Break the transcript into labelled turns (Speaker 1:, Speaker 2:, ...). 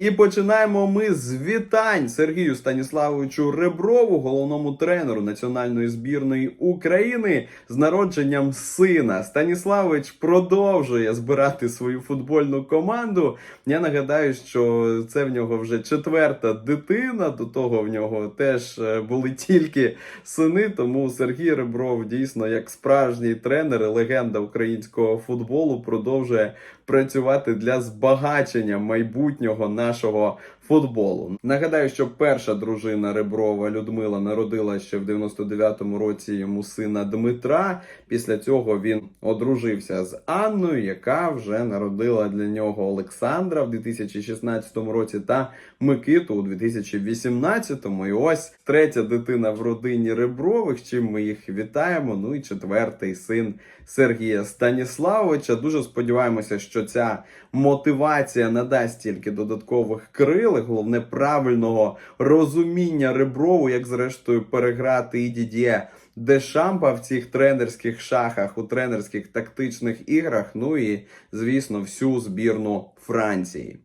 Speaker 1: І починаємо ми з вітань Сергію Станіславовичу Реброву, головному тренеру національної збірної України, з народженням сина. Станіславович продовжує збирати свою футбольну команду. Я нагадаю, що це в нього вже четверта дитина. До того в нього теж е, були тільки сини. Тому Сергій Ребров дійсно як справжній тренер, і легенда українського футболу, продовжує працювати для збагачення майбутнього нашого футболу. Нагадаю, що перша дружина Реброва Людмила народила ще в 99-му році йому сина Дмитра. Після цього він одружився з Анною, яка вже народила для нього Олександра в 2016 році та Микиту у 2018-му. І ось третя дитина в родині Ребрових. Чим ми їх вітаємо. Ну і четвертий син Сергія Станіславовича. Дуже сподіваємося, що ця мотивація надасть тільки додаткових крил, і головне правильного розуміння Реброву, як зрештою переграти і Дідє Дешампа в цих тренерських шахах, у тренерських тактичних іграх. Ну і звісно, всю збірну Франції.